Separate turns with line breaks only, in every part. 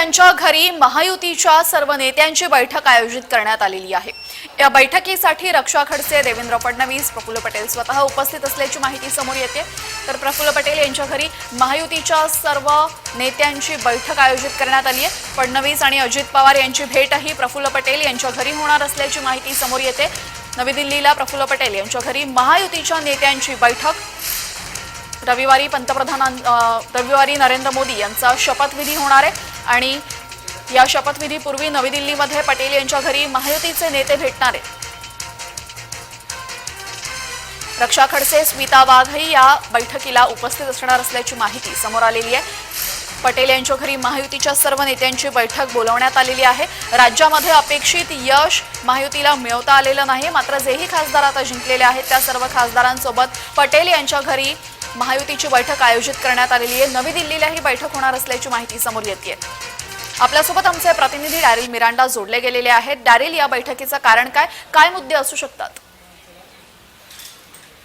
यांच्या घरी महायुतीच्या सर्व नेत्यांची बैठक आयोजित करण्यात आलेली आहे. या बैठकीसाठी रक्षा खडसे देवेंद्र फडणवीस प्रफुल्ल पटेल स्वतः उपस्थित असल्याची माहिती समोर येते. तर प्रफुल्ल पटेल यांच्या घरी महायुतीच्या सर्व नेत्यांची बैठक आयोजित करण्यात आली आहे. फडणवीस आणि अजित पवार यांची भेटही प्रफुल्ल पटेल यांच्या घरी होणार असल्याची माहिती समोर येते. नवी दिल्लीला प्रफुल्ल पटेल यांच्या घरी महायुतीच्या नेत्यांची बैठक रविवारी पंतप्रधानां रविवारी नरेंद्र मोदी यांचा शपथविधी होणार आहे. आणि या शपथविधीपूर्वी नवी दिल्लीमध्ये पटेल यांच्या घरी महायुतीचे नेते भेटणार आहेत. रक्षा खडसे स्मिता वाघही या बैठकीला उपस्थित असणार असल्याची माहिती समोर आलेली आहे. पटेल यांच्या घरी महायुतीच्या सर्व नेत्यांची बैठक बोलवण्यात आलेली आहे. राज्यामध्ये अपेक्षित यश महायुतीला मिळवता आलेलं नाही मात्र जेही खासदार आता जिंकलेले आहेत त्या सर्व खासदारांसोबत पटेल यांच्या घरी महायुतीची बैठक आयोजित करण्यात आलेली आहे. नवी दिल्लीला ही बैठक होणार असल्याची माहिती समोर येते आपल्यासोबत आमचे प्रतिनिधी डॅरिल मिरांडा जोडले गेलेले आहेत. डॅरिल या बैठकीचं कारण काय? काय मुद्दे असू शकतात?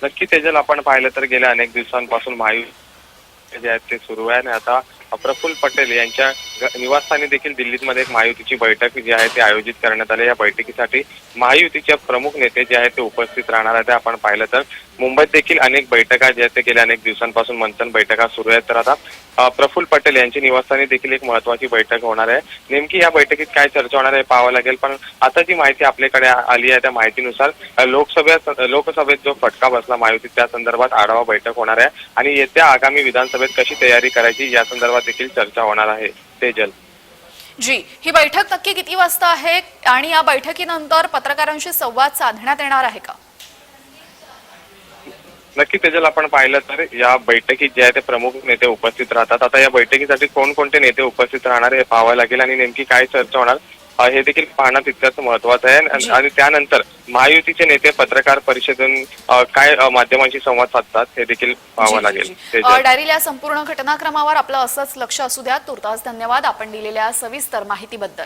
नक्की तेजल आपण पाहिलं तर गेल्या अनेक दिवसांपासून महायुती जे आहेत ते सुरू आहे. आणि आता प्रफुल्ल पटेल यांच्या निवासस्थानी देखील दिल्लीमध्ये एक महायुतीची बैठक जी आहे ती आयोजित करण्यात आली. या बैठकीसाठी महायुतीचे प्रमुख नेते जे आहेत ते उपस्थित राहणार आहेत. आपण पाहिलं तर मुंबईत देखील अनेक बैठका ज्या आहेत ते गेल्या अनेक दिवसांपासून मंथन बैठका सुरू आहेत. तर आता प्रफुल्ल पटेल यांची निवासस्थानी देखील एक महत्वाची बैठक होणार आहे. नेमकी या बैठकीत काय चर्चा होणार आहे पाहावं लागेल. पण आता जी माहिती आपल्याकडे आली आहे त्या माहितीनुसार लोकसभेत लोकसभेत जो फटका बसला महायुतीत त्या संदर्भात आढावा बैठक होणार आहे. आणि येत्या आगामी विधानसभेत कशी तयारी करायची या संदर्भात देखील चर्चा होणार आहे. तेजल
जी ही बैठक नक्की किती वाजता आहे आणि या बैठकीनंतर पत्रकारांशी संवाद साधण्यात येणार आहे का?
नक्की तेजल आपण पाहिलं तर या बैठकीत जे आहे ते प्रमुख नेते उपस्थित राहतात. आता या बैठकीसाठी कोणकोणते नेते उपस्थित राहणार हे पाहावं लागेल आणि नेमकी काय चर्चा होणार हे देखील पाहणं तितकंच महत्वाचं आहे. आणि- त्यानंतर महायुतीचे नेते पत्रकार परिषदेतून काय माध्यमांशी संवाद साधतात हे देखील पाहावं लागेल.
डायरील या संपूर्ण घटनाक्रमावर आपलं असंच लक्ष असू द्या. तुर्तास धन्यवाद. आपण दिलेल्या सविस्तर माहितीबद्दल.